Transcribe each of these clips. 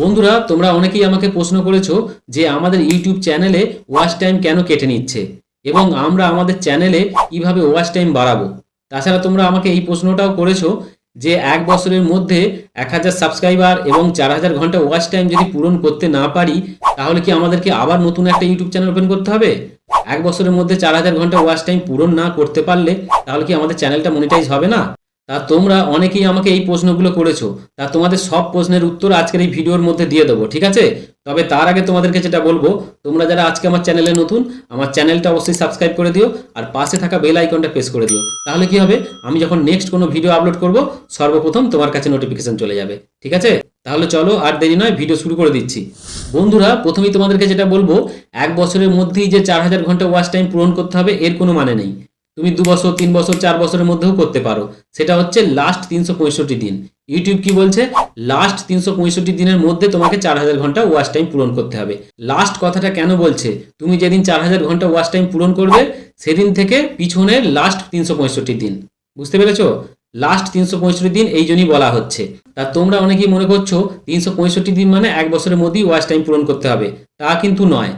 বন্ধুরা, তোমরা অনেকেই আমাকে প্রশ্ন করেছ যে আমাদের ইউটিউব চ্যানেলে ওয়াচ টাইম কেন কেটে নিচ্ছে এবং আমরা আমাদের চ্যানেলে কীভাবে ওয়াচ টাইম বাড়াবো। তাছাড়া তোমরা আমাকে এই প্রশ্নটাও করেছ যে এক বছরের মধ্যে এক হাজার সাবস্ক্রাইবার এবং চার হাজার ঘণ্টা ওয়াচ টাইম যদি পূরণ করতে না পারি, তাহলে কি আমাদেরকে আবার নতুন একটা ইউটিউব চ্যানেল ওপেন করতে হবে? এক বছরের মধ্যে চার হাজার ঘণ্টা ওয়াচ টাইম পূরণ না করতে পারলে, তাহলে কি আমাদের চ্যানেলটা মনিটাইজ হবে না? তা তোমরা অনেকেই আমাকে এই প্রশ্নগুলো করেছ। তা তোমাদের সব প্রশ্নের উত্তর আজকের এই ভিডিওর মধ্যে দিয়ে দেবো, ঠিক আছে? তবে তার আগে তোমাদেরকে যেটা বলব, তোমরা যারা আজকে আমার চ্যানেলে নতুন, আমার চ্যানেলটা অবশ্যই সাবস্ক্রাইব করে দিও আর পাশে থাকা বেল আইকনটা প্রেস করে দিও। তাহলে কি হবে? আমি যখন নেক্সট কোনো ভিডিও আপলোড করব, সর্বপ্রথম তোমার কাছে নোটিফিকেশন চলে যাবে, ঠিক আছে? তাহলে চলো আর দেরি নয়, ভিডিও শুরু করে দিচ্ছি। বন্ধুরা, প্রথমেই তোমাদেরকে যেটা বলব, এক বছরের মধ্যেই যে চার হাজার ঘণ্টা ওয়াচ টাইম পূরণ করতে হবে, এর কোনো মানে নেই। তুমি দু বছর, তিন বছর, চার বছরের মধ্যেও করতে পারো। সেটা হচ্ছে লাস্ট তিনশো পঁয়ষট্টি দিন। ইউটিউব কি বলছে? লাস্ট তিনশো পঁয়ষট্টি দিনের মধ্যে তোমাকে চার হাজার ঘণ্টা ওয়াচ টাইম পূরণ করতে হবে। লাস্ট কথাটা কেন বলছে? তুমি যেদিন চার হাজার ঘণ্টা ওয়াচ টাইম পূরণ করবে, সেদিন থেকে পিছনের লাস্ট তিনশো পঁয়ষট্টি দিন। বুঝতে পেরেছ? লাস্ট তিনশো পঁয়ষট্টি দিন এই জন্যই বলা হচ্ছে। তা তোমরা অনেকেই মনে করছ, তিনশো পঁয়ষট্টি দিন মানে এক বছরের মধ্যেই ওয়াচ টাইম পূরণ করতে হবে। তা কিন্তু নয়।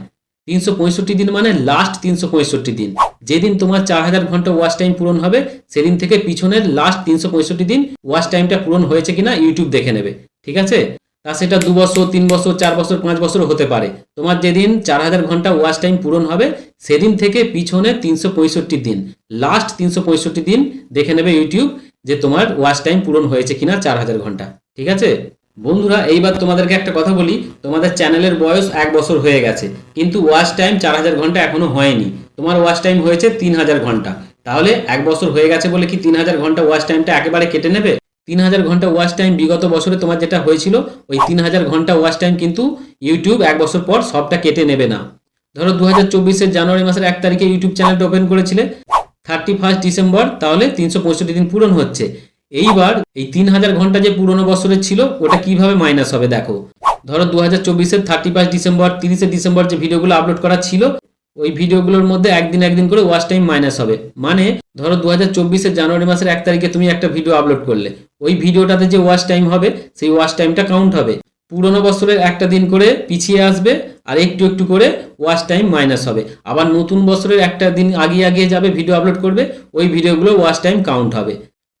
তিনশো পঁয়ষট্টি দিন মানে লাস্ট তিনশো পঁয়ষট্টি দিন। যেদিন তোমার চার হাজার ঘণ্টা ওয়াচ টাইম পূরণ হবে, সেদিন থেকে পিছনের লাস্ট তিনশো পঁয়ষট্টি দিন ওয়াচ টাইমটা পূরণ হয়েছে কিনা ইউটিউব দেখে নেবে। ঠিক আছে? তা সেটা দু বছর, তিন বছর, চার বছর, পাঁচ বছর হতে পারে। তোমার যেদিন চার হাজার ঘণ্টা ওয়াচ টাইম পূরণ হবে, সেদিন থেকে পিছনে তিনশো পঁয়ষট্টি দিন। লাস্ট তিনশো পঁয়ষট্টি দিন দেখে নেবে ইউটিউব যে তোমার ওয়াচ টাইম পূরণ হয়েছে কিনা চার হাজার ঘণ্টা। ঠিক আছে? বন্ধুরা, এইবার তোমাদেরকে একটা কথা বলি। তোমাদের চ্যানেলের বয়স এক বছর হয়ে গেছে, কিন্তু ওয়াচ টাইম চার হাজার ঘণ্টা এখনও হয়নি। তোমার ওয়াচ টাইম হয়েছে তিন হাজার ঘণ্টা। তাহলে এক বছর হয়ে গেছে বলে কি তিন হাজার ঘণ্টা ওয়াচ টাইমটা একেবারে কেটে নেবে? তিন হাজার ঘণ্টা ওয়াচ টাইম বিগত বছরে তোমার যেটা হয়েছিল, ওই তিন হাজার ঘণ্টা ওয়াচ টাইম কিন্তু ইউটিউব এক বছর পর সবটা কেটে নেবে না। ধরো দু হাজার চব্বিশের জানুয়ারি মাসের এক তারিখে ইউটিউব চ্যানেলটা ওপেন করেছিলে থার্টি ফার্স্ট ডিসেম্বর তাহলে তিনশো পঁয়ষট্টি দিন পূরণ হচ্ছে। এইবার এই তিন হাজার ঘণ্টা যে পুরোনো বছরের ছিল, ওটা কীভাবে মাইনাস হবে দেখো। ধরো দু হাজার চব্বিশের থার্টি ফার্স্ট ডিসেম্বর, তিরিশে ডিসেম্বর যে ভিডিওগুলো আপলোড করা ছিল, ওই ভিডিওগুলোর মধ্যে একদিন একদিন করে ওয়াচ টাইম মাইনাস হবে। মানে ধরো দু হাজার চব্বিশের জানুয়ারি মাসের এক তারিখে তুমি একটা ভিডিও আপলোড করলে। ওই ভিডিওটাতে যে ওয়াচ টাইম হবে, সেই ওয়াচ টাইমটা কাউন্ট হবে। পুরোনো বছরের একটা দিন করে পিছিয়ে আসবে, আর একটু একটু করে ওয়াচ টাইম মাইনাস হবে। আবার নতুন বছরের একটা দিন আগিয়ে আগিয়ে যাবে ভিডিও আপলোড করবে, ওই ভিডিওগুলো ওয়াচ টাইম কাউন্ট হবে।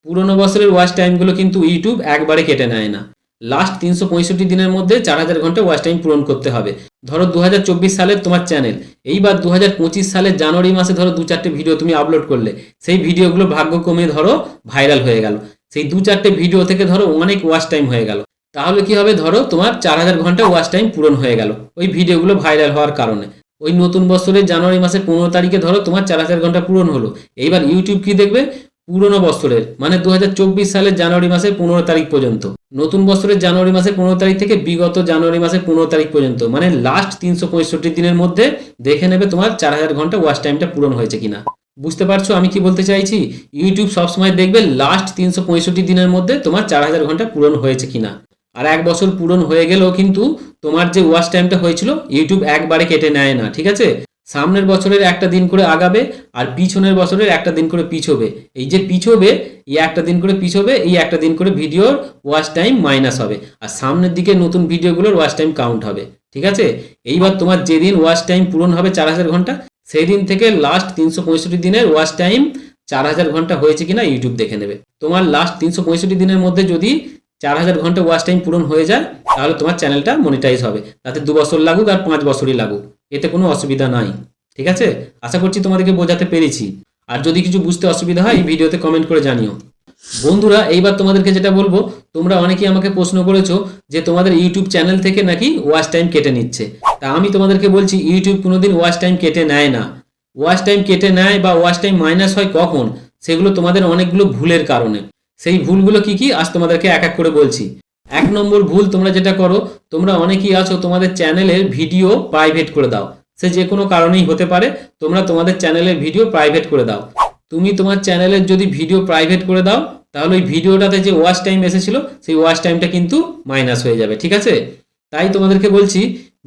পুরোনো বছরের ওয়াচ টাইমগুলো কিন্তু ইউটিউব একবারে কেটে নেয় না। লাস্ট তিনশো পঁয়ষট্টি দিনের মধ্যে চার হাজার ঘণ্টা ওয়াচ টাইম পূরণ করতে হবে। ধরো দু হাজার চব্বিশ সালের তোমার চ্যানেল এইবার দু হাজার পঁচিশ সালের জানুয়ারি মাসে ধরো দু চারটে ভিডিও তুমি আপলোড করলে। সেই ভিডিওগুলো ভাগ্য কমে ধরো ভাইরাল হয়ে গেল। সেই দু চারটে ভিডিও থেকে ধরো অনেক ওয়াচ টাইম হয়ে গেল। তাহলে কি হবে ধরো তোমার চার হাজার ঘণ্টা ওয়াচ টাইম পূরণ হয়ে গেল। ওই ভিডিওগুলো ভাইরাল হওয়ার কারণে। ওই নতুন বছরের জানুয়ারি মাসের পনেরো তারিখে ধরো তোমার চার হাজার ঘণ্টা পূরণ হলো। এইবার ইউটিউব কি দেখবে? পুরনো বছরের মানে দু সালের জানুয়ারি মাসের পনেরো তারিখ পর্যন্ত। নতুন বছরের জানুয়ারি মাসের পনেরো তারিখ থেকে বিগত জানুয়ারি মাসের পনেরো তারিখ পর্যন্ত। মানে লাস্ট তিনশো পঁয়ষট্টি দিনের মধ্যে দেখে নেবে তোমার চার হাজার ঘণ্টা ওয়াচ টাইমটা পূরণ হয়েছে কিনা। বুঝতে পারছ? আমি কি বলতে চাইছি? ইউটিউব সবসময় দেখবে লাস্ট তিনশো পঁয়ষট্টি দিনের মধ্যে তোমার চার হাজার ঘণ্টা পূরণ হয়েছে কিনা। আর এক বছর পূরণ হয়ে গেলেও কিন্তু তোমার যে ওয়াচ টাইমটা হয়েছিল ইউটিউব একবারে কেটে নেয় না, ঠিক আছে? সামনের বছরের একটা দিন করে আগাবে আর পিছনের বছরের একটা দিন করে পিছবে। এই যে পিছবে, এই একটা দিন করে পিছবে, এই একটা দিন করে ভিডিওর ওয়াচ টাইম মাইনাস হবে। আর সামনের দিকে নতুন ভিডিওগুলোর ওয়াচ টাইম কাউন্ট হবে। ঠিক আছে? এইবার তোমার যেদিন ওয়াচ টাইম পূরণ হবে চার হাজার ঘণ্টা সেই দিন থেকে লাস্ট তিনশো পঁয়ষট্টি দিনের ওয়াচ টাইম চার হাজার ঘণ্টা হয়েছে কিনা ইউটিউব দেখে নেবে। তোমার লাস্ট তিনশো পঁয়ষট্টি দিনের মধ্যে যদি চার হাজার ঘণ্টা ওয়াচ টাইম পূরণ হয়ে যায়, তাহলে তোমার চ্যানেলটা মনিটাইজ হবে। তাতে দু বছর লাগুক আর পাঁচ বছরই লাগুক। এতে কোনো অসুবিধা নাই, ঠিক আছে? আশা করছি তোমাদেরকে বোঝাতে পেরেছি। আর যদি কিছু বুঝতে অসুবিধা হয় ভিডিওতে কমেন্ট করে জানিও। বন্ধুরা, এইবার তোমাদেরকে যেটা বলব, তোমরা অনেকেই আমাকে প্রশ্ন করেছ যে তোমাদের ইউটিউব চ্যানেল থেকে নাকি ওয়াচ টাইম কেটে নিচ্ছে। তা আমি তোমাদেরকে বলছি ইউটিউব কোনোদিন ওয়াচ টাইম কেটে নেয় না। ওয়াচ টাইম কেটে নেয় বা ওয়াচ টাইম মাইনাস হয় কখন, সেগুলো তোমাদের অনেকগুলো ভুলের কারণে। সেই ভুলগুলো কি কি? আজ তোমাদেরকে এক এক করে বলছি। এক নম্বর ভুল তোমরা যেটা করো, তোমরা অনেকেই আছো তোমাদের চ্যানেলের ভিডিও প্রাইভেট করে দাও। সে যে কোনো কারণেই হতে পারে, তোমরা তোমাদের চ্যানেলের ভিডিও প্রাইভেট করে দাও। তুমি তোমার চ্যানেলের যদি ভিডিও প্রাইভেট করে দাও, তাহলে ওই ভিডিওটাতে যে ওয়াচ টাইম এসেছিল, সেই ওয়াচ টাইমটা কিন্তু মাইনাস হয়ে যাবে, ঠিক আছে? তাই তোমাদেরকে বলছি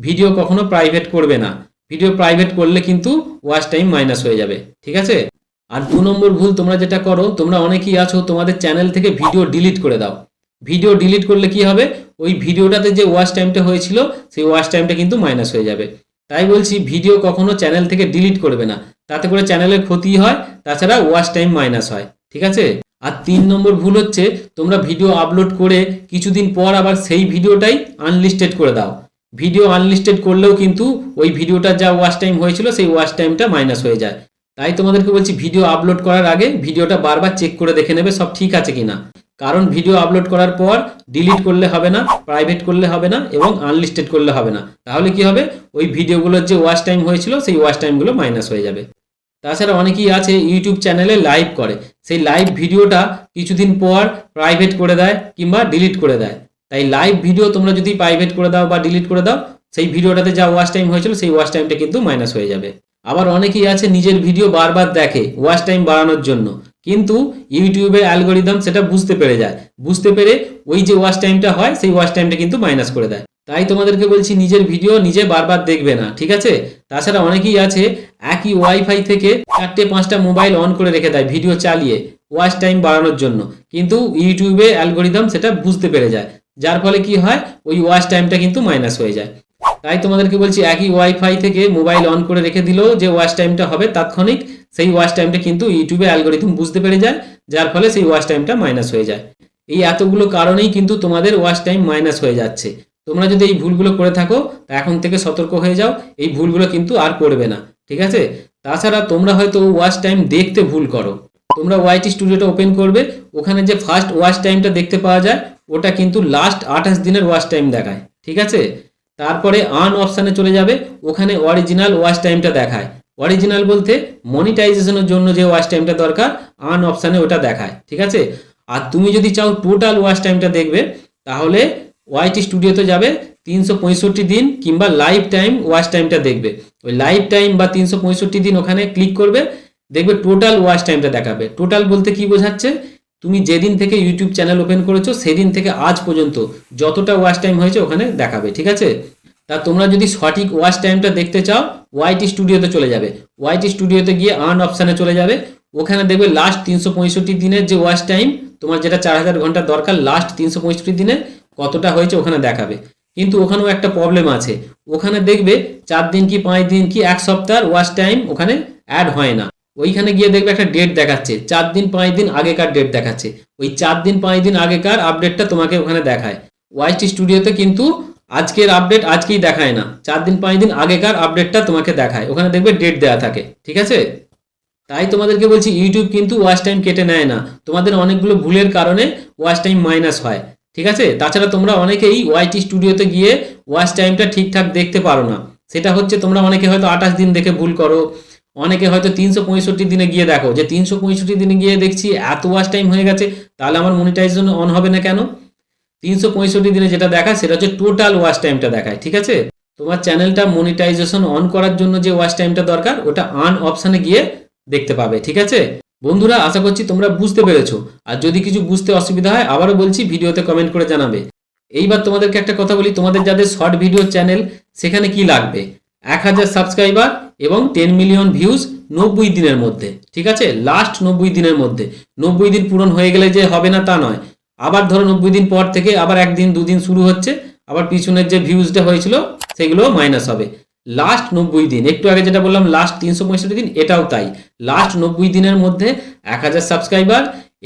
ভিডিও কখনো প্রাইভেট করবে না। ভিডিও প্রাইভেট করলে কিন্তু ওয়াচ টাইম মাইনাস হয়ে যাবে, ঠিক আছে? আর দু নম্বর ভুল তোমরা যেটা করো, তোমরা অনেকেই আছো তোমাদের চ্যানেল থেকে ভিডিও ডিলিট করে দাও। ভিডিও ডিলিট করলে কি হবে? ওই ভিডিওটাতে যে ওয়াচ টাইমটা হয়েছিল, সেই ওয়াচ টাইমটা কিন্তু মাইনাস হয়ে যাবে। তাই বলছি ভিডিও কখনো চ্যানেল থেকে ডিলিট করবে না। তাতে করে চ্যানেলের ক্ষতি হয়, তাছাড়া ওয়াচ টাইম মাইনাস হয়। ঠিক আছে? আর তিন নম্বর ভুল হচ্ছে, তোমরা ভিডিও আপলোড করে কিছুদিন পর আবার সেই ভিডিওটাই আনলিস্টেড করে দাও। ভিডিও আনলিস্টেড করলেও কিন্তু ওই ভিডিওটার যা ওয়াচ টাইম হয়েছিল, সেই ওয়াচ টাইমটা মাইনাস হয়ে যায়। তাই তোমাদেরকে বলছি ভিডিও আপলোড করার আগে ভিডিওটা বারবার চেক করে দেখে নেবে, সব ঠিক আছে কিনা। কারণ ভিডিও আপলোড করার পর ডিলিট করলে হবে না প্রাইভেট করলে হবে না এবং আনলিস্টেড করলে হবে না। তাহলে কি হবে? ওই ভিডিওগুলোর যে ওয়াচ টাইম হয়েছিল, সেই ওয়াচ টাইমগুলো মাইনাস হয়ে যাবে। তাছাড়া অনেকেই আছে ইউটিউব চ্যানেলে লাইভ করে। সেই লাইভ ভিডিওটা কিছুদিন পর প্রাইভেট করে দেয় কিংবা ডিলিট করে দেয়। তাই লাইভ ভিডিও তোমরা যদি প্রাইভেট করে দাও বা ডিলিট করে দাও, সেই ভিডিওটাতে যা ওয়াচ টাইম হয়েছিল, সেই ওয়াচ টাইমটা কিন্তু মাইনাস হয়ে যাবে। আবার অনেকেই আছে নিজের ভিডিও বারবার দেখে ওয়াচ টাইম বাড়ানোর জন্য। কিন্তু ইউটিউবের অ্যালগোরিদম সেটা বুঝতে পেরে যায়। বুঝতে পেরে ওই যে ওয়াচ টাইমটা হয়, সেই ওয়াচ টাইমটা কিন্তু মাইনাস করে দেয়। তাই তোমাদেরকে বলছি, নিজের ভিডিও নিজে বারবার দেখবে না, ঠিক আছে? তাছাড়া অনেকেই আছে, একই ওয়াইফাই থেকে চারটে, পাঁচটা মোবাইল অন করে রেখে দেয় ভিডিও চালিয়ে, ওয়াচ টাইম বাড়ানোর জন্য। কিন্তু ইউটিউবে অ্যালগোরিদম সেটা বুঝতে পেরে যায়। যার ফলে কি হয়, ওই ওয়াচ টাইমটা কিন্তু মাইনাস হয়ে যায়। তাই তোমাদেরকে বলছি, একই ওয়াইফাই থেকে মোবাইল অন করে রেখে দিলেও যে ওয়াচ টাইমটা হবে তাৎক্ষণিক সেই ওয়াচ টাইমটা কিন্তু ইউটিউবে অ্যালগোরিদম বুঝতে পেরে যায়, যার ফলে সেই ওয়াচ টাইমটা মাইনাস হয়ে যায়। এই এতগুলো কারণেই কিন্তু তোমাদের ওয়াচ টাইম মাইনাস হয়ে যাচ্ছে। তোমরা যদি এই ভুলগুলো করে থাকো, তা এখন থেকে সতর্ক হয়ে যাও, এই ভুলগুলো কিন্তু আর করবে না, ঠিক আছে? তাছাড়া তোমরা হয়তো ওয়াচ টাইম দেখতে ভুল করো। তোমরা ওয়াইটি স্টুডিওটা ওপেন করবে, ওখানে যে ফার্স্ট ওয়াচ টাইমটা দেখতে পাওয়া যায়, ওটা কিন্তু লাস্ট আঠাশ দিনের ওয়াচ টাইম দেখায়, ঠিক আছে? তারপরে আন অপশানে চলে যাবে, ওখানে অরিজিনাল ওয়াচ টাইমটা দেখায়। অরিজিনাল বলতে মনিটাইজেশনের জন্য যে ওয়াচ টাইমটা দরকার আন অপশানে ওটা দেখায়, ঠিক আছে? আর তুমি যদি চাও টোটাল ওয়াচ টাইমটা দেখবে, তাহলে ওয়াইটি স্টুডিওতে যাবে, তিনশো পঁয়ষট্টি দিন কিংবা লাইফ টাইম ওয়াচ টাইমটা দেখবে। ওই লাইফ টাইম বা তিনশো পঁয়ষট্টি দিন ওখানে ক্লিক করবে, দেখবে টোটাল ওয়াচ টাইমটা দেখাবে। টোটাল বলতে কি বোঝাচ্ছে? তুমি যেদিন থেকে ইউটিউব চ্যানেল ওপেন করেছ, সেদিন থেকে আজ পর্যন্ত যতটা ওয়াচ টাইম হয়েছে ওখানে দেখাবে, ঠিক আছে? তা তোমরা যদি সঠিক ওয়াচ টাইমটা দেখতে চাও ওয়াইটি স্টুডিওতে চলে যাবে। ওয়াইটি স্টুডিওতে গিয়ে আর্ন অপশানে চলে যাবে। ওখানে দেখবে লাস্ট তিনশো পঁয়ষট্টি দিনের যে ওয়াচ টাইম তোমার যেটা চার হাজার ঘণ্টা দরকার লাস্ট তিনশো পঁয়ষট্টি দিনে কতটা হয়েছে ওখানে দেখাবে। কিন্তু ওখানেও একটা প্রবলেম আছে। ওখানে দেখবে চার দিন কি, পাঁচ দিন কি, এক সপ্তাহ ওয়াচ টাইম ওখানে অ্যাড হয় না। ওইখানে গিয়ে দেখবে একটা ডেট দেখাচ্ছে। চার দিন, পাঁচ দিন আগেকার ডেট দেখাচ্ছে। ওই চার দিন, পাঁচ দিন আগেকার আপডেটটা তোমাকে ওখানে দেখায়। ওয়াইটি স্টুডিওতে কিন্তু আজকের আপডেট আজকেই দেখায় না। চার দিন, পাঁচ দিন আগেকার আপডেটটা তোমাকে দেখায়। ওখানে দেখবে ডেট দেওয়া থাকে, ঠিক আছে? তাই তোমাদেরকে বলছি ইউটিউব কিন্তু ওয়াচ টাইম কেটে নেয় না। তোমাদের অনেকগুলো ভুলের কারণে ওয়াচ টাইম মাইনাস হয়, ঠিক আছে? তাছাড়া তোমরা অনেকেই ওয়াইটি স্টুডিওতে গিয়ে ওয়াচ টাইমটা ঠিকঠাক দেখতে পারো না। সেটা হচ্ছে তোমরা অনেকে হয়তো আঠাশ দিন দেখে ভুল করো, অনেকে হয়তো তিনশো পঁয়ষট্টি দিনে গিয়ে দেখো। যে তিনশো পঁয়ষট্টি দিনে গিয়ে দেখছি, এত ওয়াচ টাইম হয়ে গেছে, তাহলে আমার মনিটাইজেশন অন হবে না কেন? তিনশো পঁয়ষট্টি দিনে যেটা দেখায় সেটা হচ্ছে টোটাল ওয়াচ টাইমটা দেখায়, ঠিক আছে? তোমার চ্যানেলটা মনিটাইজেশন অন করার জন্য যে ওয়াচ টাইমটা দরকার, ওটা আন অপশানে গিয়ে দেখতে পাবে, ঠিক আছে? বন্ধুরা, আশা করছি তোমরা বুঝতে পেরেছ। আর যদি কিছু বুঝতে অসুবিধা হয়, আবারও বলছি, ভিডিওতে কমেন্ট করে জানাবে। এইবার তোমাদেরকে একটা কথা বলি, তোমাদের যাদের শর্ট ভিডিও চ্যানেল সেখানে কি লাগবে? এক হাজার সাবস্ক্রাইবার এবং টেন মিলিয়ন ভিউজ নব্বই দিনের মধ্যে, ঠিক আছে? লাস্ট নব্বই দিনের মধ্যে। নব্বই দিন পূরণ হয়ে গেলে যে হবে না তা নয়। আবার ধরো নব্বই দিন পর থেকে আবার একদিন, দুদিন শুরু হচ্ছে, আবার পিছনের যে ভিউজটা হয়েছিল, সেগুলো মাইনাস হবে। লাস্ট নব্বই দিন, একটু আগে যেটা বললাম লাস্ট তিনশো পঁয়ষট্টি দিন, এটাও তাই। লাস্ট নব্বই দিনের মধ্যে এক হাজার সাবস্ক্রাইবার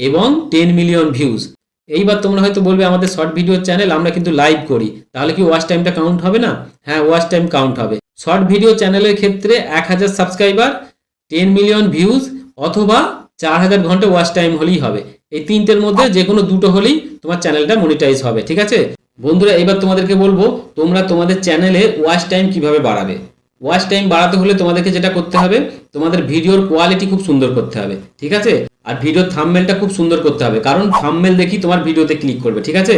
এবং টেন মিলিয়ন ভিউজ এইবার তোমরা হয়তো বলবে, আমাদের শর্ট ভিডিও চ্যানেল আমরা কিন্তু লাইভ করি। তাহলে কি ওয়াচ টাইমটা কাউন্ট হবে না? হ্যাঁ ওয়াচ টাইম কাউন্ট হবে। শর্ট ভিডিও চ্যানেলের ক্ষেত্রে এক হাজার সাবস্ক্রাইবার টেন মিলিয়ন ভিউজ অথবা চার হাজার ঘণ্টা ওয়াচ টাইম হলেই হবে। এই তিনটের মধ্যে যে কোনো দুটো হলেই তোমার চ্যানেলটা মনিটাইজ হবে, ঠিক আছে? বন্ধুরা, এবার তোমাদেরকে বলব, তোমরা তোমাদের চ্যানেলে ওয়াচ টাইম কীভাবে বাড়াবে? ওয়াচ টাইম বাড়াতে হলে তোমাদেরকে যেটা করতে হবে, তোমাদের ভিডিওর কোয়ালিটি খুব সুন্দর করতে হবে, ঠিক আছে? আর ভিডিওর থামমেলটা খুব সুন্দর করতে হবে, কারণ থামমেল দেখি তোমার ভিডিওতে ক্লিক করবে, ঠিক আছে?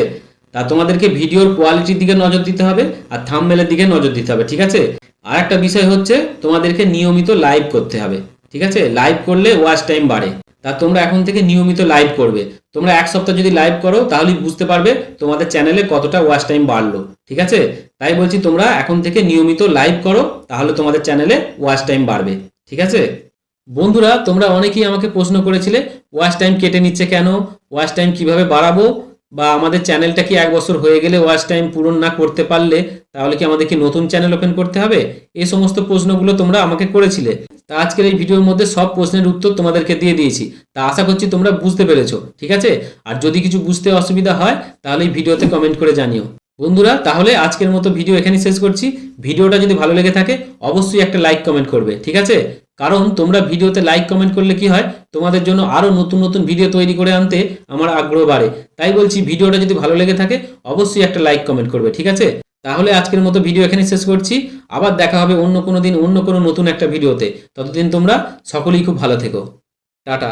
তা তোমাদেরকে ভিডিওর কোয়ালিটির দিকে নজর দিতে হবে, আর থামমেলের দিকে নজর দিতে হবে, ঠিক আছে? আর একটা বিষয় হচ্ছে, তোমাদেরকে নিয়মিত লাইভ করতে হবে। ঠিক আছে? লাইভ করলে ওয়াচ টাইম বাড়ে। তা তোমরা এখন থেকে নিয়মিত লাইভ করবে। তোমরা এক সপ্তাহ যদি লাইভ করো, তাহলেই বুঝতে পারবে তোমাদের চ্যানেলে কতটা ওয়াচ টাইম বাড়লো। ঠিক আছে? তাই বলছি তোমরা এখন থেকে নিয়মিত লাইভ করো, তাহলে তোমাদের চ্যানেলে ওয়াচ টাইম বাড়বে। ঠিক আছে? বন্ধুরা, তোমরা অনেকেই আমাকে প্রশ্ন করেছিলে ওয়াচ টাইম কেটে নিচ্ছে কেন? ওয়াচ টাইম কীভাবে বাড়াবো? বা আমাদের চ্যানেলটা কি এক বছর হয়ে গেলে ওয়াচ টাইম পূরণ না করতে পারলে, তাহলে কি আমাদের কি নতুন চ্যানেল ওপেন করতে হবে? এই সমস্ত প্রশ্নগুলো তোমরা আমাকে করেছিলে। তা আজকের এই ভিডিওর মধ্যে সব প্রশ্নের উত্তর তোমাদেরকে দিয়ে দিয়েছি। তা আশা করছি তোমরা বুঝতে পেরেছ, ঠিক আছে? আর যদি কিছু বুঝতে অসুবিধা হয়, তাহলে এই ভিডিওতে কমেন্ট করে জানিও। বন্ধুরা, তাহলে আজকের মতো ভিডিও এখানেই শেষ করছি। ভিডিওটা যদি ভালো লেগে থাকে, অবশ্যই একটা লাইক কমেন্ট করবে, ঠিক আছে? কারণ তোমরা ভিডিওতে লাইক কমেন্ট করলে কি হয়, তোমাদের জন্য আরও নতুন নতুন ভিডিও তৈরি করে আনতে আমার আগ্রহ বাড়ে। তাই বলছি, ভিডিওটা যদি ভালো লেগে থাকে, অবশ্যই একটা লাইক কমেন্ট করবে, ঠিক আছে? তাহলে আজকের মতো ভিডিও এখানে শেষ করছি। আবার দেখা হবে অন্য কোনো দিন অন্য কোনো নতুন একটা ভিডিওতে ততদিন তোমরা সকলেই খুব ভালো থেকো। টাটা।